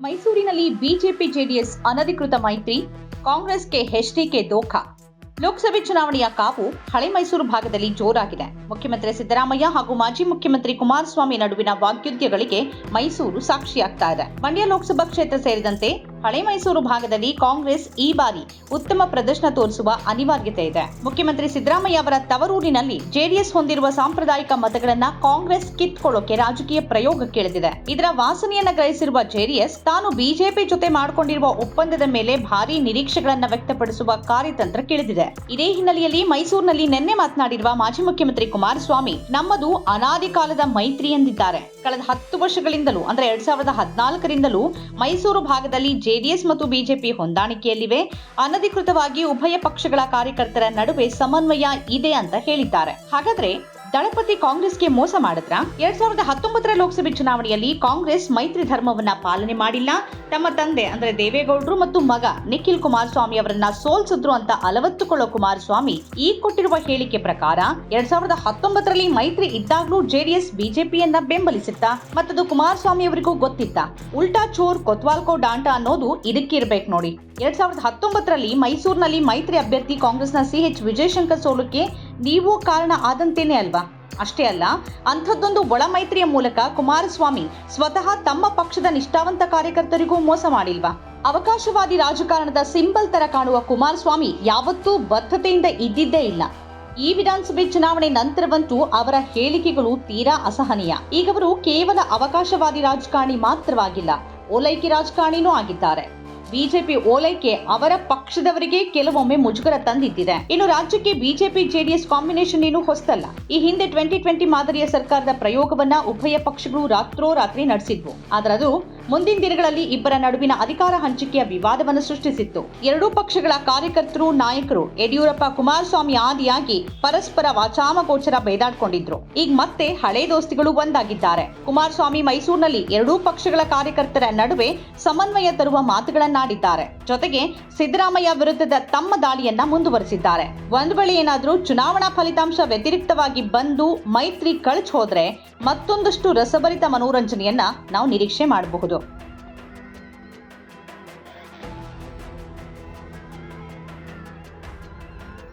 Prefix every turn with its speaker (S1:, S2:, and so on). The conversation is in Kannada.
S1: ಮೈಸೂರಿನಲ್ಲಿ ಬಿಜೆಪಿ ಜೆಡಿಎಸ್ ಅನಧಿಕೃತ ಮೈತ್ರಿ, ಕಾಂಗ್ರೆಸ್ಗೆ ಎಚ್ಡಿಕೆ ದೋಖಾ. ಲೋಕಸಭೆ ಚುನಾವಣೆಯ ಕಾವು ಹಳೆ ಮೈಸೂರು ಭಾಗದಲ್ಲಿ ಜೋರಾಗಿದೆ. ಮುಖ್ಯಮಂತ್ರಿ ಸಿದ್ದರಾಮಯ್ಯ ಹಾಗೂ ಮಾಜಿ ಮುಖ್ಯಮಂತ್ರಿ ಕುಮಾರಸ್ವಾಮಿ ನಡುವಿನ ವಾಗ್ಯುದ್ಧಗಳಿಗೆ ಮೈಸೂರು ಸಾಕ್ಷಿಯಾಗ್ತಾ ಇದೆ. ಮಂಡ್ಯ ಲೋಕಸಭಾ ಕ್ಷೇತ್ರ ಸೇರಿದಂತೆ ಹಳೆ ಮೈಸೂರು ಭಾಗದಲ್ಲಿ ಕಾಂಗ್ರೆಸ್ ಈ ಬಾರಿ ಉತ್ತಮ ಪ್ರದರ್ಶನ ತೋರಿಸುವ ಅನಿವಾರ್ಯತೆ ಇದೆ. ಮುಖ್ಯಮಂತ್ರಿ ಸಿದ್ದರಾಮಯ್ಯ ಅವರ ತವರೂರಿನಲ್ಲಿ ಜೆಡಿಎಸ್ ಹೊಂದಿರುವ ಸಾಂಪ್ರದಾಯಿಕ ಮತಗಳನ್ನ ಕಾಂಗ್ರೆಸ್ ಕಿತ್ಕೊಳ್ಳೋಕೆ ರಾಜಕೀಯ ಪ್ರಯೋಗಕ್ಕಿಳಿದಿದೆ ಇದರ ವಾಸನೆಯನ್ನ ಗ್ರಹಿಸಿರುವ ಜೆಡಿಎಸ್ ತಾನು ಬಿಜೆಪಿ ಜೊತೆ ಮಾಡಿಕೊಂಡಿರುವ ಒಪ್ಪಂದದ ಮೇಲೆ ಭಾರಿ ನಿರೀಕ್ಷೆಗಳನ್ನ ವ್ಯಕ್ತಪಡಿಸುವ ಕಾರ್ಯತಂತ್ರ ಕೇಳಿದಿದೆ. ಇದೇ ಹಿನ್ನೆಲೆಯಲ್ಲಿ ಮೈಸೂರಿನಲ್ಲಿ ನಿನ್ನೆ ಮಾತನಾಡಿರುವ ಮಾಜಿ ಮುಖ್ಯಮಂತ್ರಿ ಕುಮಾರಸ್ವಾಮಿ, ನಮ್ಮದು ಅನಾದಿ ಕಾಲದ ಮೈತ್ರಿ ಎಂದಿದ್ದಾರೆ. ಕಳೆದ ಹತ್ತು ವರ್ಷಗಳಿಂದಲೂ, ಅಂದ್ರೆ ಎರಡ್ ಸಾವಿರದ ಹದಿನಾಲ್ಕರಿಂದಲೂ ಮೈಸೂರು ಭಾಗದಲ್ಲಿ ಜೆಡಿಎಸ್ ಮತ್ತು ಬಿಜೆಪಿ ಹೊಂದಾಣಿಕೆಯಲ್ಲಿವೆ. ಅನಧಿಕೃತವಾಗಿ ಉಭಯ ಪಕ್ಷಗಳ ಕಾರ್ಯಕರ್ತರ ನಡುವೆ ಸಮನ್ವಯ ಇದೆ ಅಂತ ಹೇಳಿದ್ದಾರೆ. ಹಾಗಾದ್ರೆ ದಳಪತಿ ಕಾಂಗ್ರೆಸ್ಗೆ ಮೋಸ ಮಾಡಿದ್ರ? ಎರಡ್ ಸಾವಿರದ ಹತ್ತೊಂಬತ್ತರ ಲೋಕಸಭೆ ಚುನಾವಣೆಯಲ್ಲಿ ಕಾಂಗ್ರೆಸ್ ಮೈತ್ರಿ ಧರ್ಮವನ್ನ ಪಾಲನೆ ಮಾಡಿಲ್ಲ. ತಮ್ಮ ತಂದೆ ಅಂದ್ರೆ ದೇವೇಗೌಡರು ಮತ್ತು ಮಗ ನಿಖಿಲ್ ಕುಮಾರಸ್ವಾಮಿ ಅವರನ್ನ ಸೋಲ್ಸಿದ್ರು ಅಂತ ಅಲವತ್ತುಕೊಳ್ಳೋ ಕುಮಾರಸ್ವಾಮಿ ಈ ಕೊಟ್ಟಿರುವ ಹೇಳಿಕೆ ಪ್ರಕಾರ ಎರಡ್ ಸಾವಿರದ ಹತ್ತೊಂಬತ್ತರಲ್ಲಿ ಮೈತ್ರಿ ಇದ್ದಾಗ್ಲೂ ಜೆಡಿಎಸ್ ಬಿಜೆಪಿಯನ್ನ ಬೆಂಬಲಿಸಿತ್ತ? ಮತ್ತದು ಕುಮಾರಸ್ವಾಮಿ ಅವರಿಗೂ ಗೊತ್ತಿತ್ತ? ಉಲ್ಟಾ ಚೋರ್ ಕೊತ್ವಾಲ್ಕೋ ಡಾಂಟ ಅನ್ನೋದು ಇದಕ್ಕಿರ್ಬೇಕು ನೋಡಿ. ಎರಡ್ ಸಾವಿರದ ಹತ್ತೊಂಬತ್ತರಲ್ಲಿ ಮೈಸೂರಿನಲ್ಲಿ ಮೈತ್ರಿ ಅಭ್ಯರ್ಥಿ ಕಾಂಗ್ರೆಸ್ನ ಸಿ ಎಚ್ ವಿಜಯಶಂಕರ್ ಸೋಲಕ್ಕೆ ನೀವು ಕಾರಣ ಆದಂತೇನೆ ಅಲ್ವಾ? ಅಷ್ಟೇ ಅಲ್ಲ, ಅಂಥದ್ದೊಂದು ಒಳ ಮೈತ್ರಿಯ ಮೂಲಕ ಕುಮಾರಸ್ವಾಮಿ ಸ್ವತಃ ತಮ್ಮ ಪಕ್ಷದ ನಿಷ್ಠಾವಂತ ಕಾರ್ಯಕರ್ತರಿಗೂ ಮೋಸ ಮಾಡಿಲ್ವಾ? ಅವಕಾಶವಾದಿ ರಾಜಕಾರಣದ ಸಿಂಬಲ್ ತರ ಕಾಣುವ ಕುಮಾರಸ್ವಾಮಿ ಯಾವತ್ತೂ ಬದ್ಧತೆಯಿಂದ ಇದ್ದಿದ್ದೇ ಇಲ್ಲ. ಈ ವಿಧಾನಸಭೆ ಚುನಾವಣೆ ನಂತರವಂತೂ ಅವರ ಹೇಳಿಕೆಗಳು ತೀರಾ ಅಸಹನೀಯ. ಈಗವರು ಕೇವಲ ಅವಕಾಶವಾದಿ ರಾಜಕಾರಣಿ ಮಾತ್ರವಾಗಿಲ್ಲ, ಓಲೈಕೆ ರಾಜಕಾರಣಿನೂ ಆಗಿದ್ದಾರೆ. ಬಿಜೆಪಿ ಓಲೈಕೆ ಅವರ ಪಕ್ಷದವರಿಗೆ ಕೆಲವೊಮ್ಮೆ ಮುಜುಗರ ತಂದಿದ್ದಿದೆ ಇನ್ನು ರಾಜ್ಯಕ್ಕೆ ಬಿಜೆಪಿ ಜೆಡಿಎಸ್ ಕಾಂಬಿನೇಷನ್ ಏನು ಹೊಸ್ತಲ್ಲ. ಈ ಹಿಂದೆ ಟ್ವೆಂಟಿ ಟ್ವೆಂಟಿ ಮಾದರಿಯ ಸರ್ಕಾರದ ಪ್ರಯೋಗವನ್ನ ಉಭಯ ಪಕ್ಷಗಳು ರಾತ್ರೋರಾತ್ರಿ ನಡೆಸಿದ್ವು. ಆದ್ರೆ ಅದು ಮುಂದಿನ ದಿನಗಳಲ್ಲಿ ಇಬ್ಬರ ನಡುವಿನ ಅಧಿಕಾರ ಹಂಚಿಕೆಯ ವಿವಾದವನ್ನು ಸೃಷ್ಟಿಸಿತ್ತು. ಎರಡೂ ಪಕ್ಷಗಳ ಕಾರ್ಯಕರ್ತರು, ನಾಯಕರು ಯಡಿಯೂರಪ್ಪ ಕುಮಾರಸ್ವಾಮಿ ಆದಿಯಾಗಿ ಪರಸ್ಪರ ವಾಚಾಮಗೋಚರ ಬೇದಾಡ್ಕೊಂಡಿದ್ರು. ಈಗ ಮತ್ತೆ ಹಳೆ ದೋಸ್ತಿಗಳು ಒಂದಾಗಿದ್ದಾರೆ. ಕುಮಾರಸ್ವಾಮಿ ಮೈಸೂರಿನಲ್ಲಿ ಎರಡೂ ಪಕ್ಷಗಳ ಕಾರ್ಯಕರ್ತರ ನಡುವೆ ಸಮನ್ವಯ ತರುವ ಮಾತುಗಳನ್ನಾಡಿದ್ದಾರೆ. ಜೊತೆಗೆ ಸಿದ್ದರಾಮಯ್ಯ ವಿರುದ್ಧದ ತಮ್ಮ ದಾಳಿಯನ್ನ ಮುಂದುವರೆಸಿದ್ದಾರೆ. ಒಂದು ವೇಳೆ ಏನಾದರೂ ಚುನಾವಣಾ ಫಲಿತಾಂಶ ವ್ಯತಿರಿಕ್ತವಾಗಿ ಬಂದು ಮೈತ್ರಿ ಕಳಚ್ ಹೋದ್ರೆ ಮತ್ತೊಂದಷ್ಟು ರಸಭರಿತ ಮನೋರಂಜನೆಯನ್ನ ನಾವು ನಿರೀಕ್ಷೆ ಮಾಡಬಹುದು.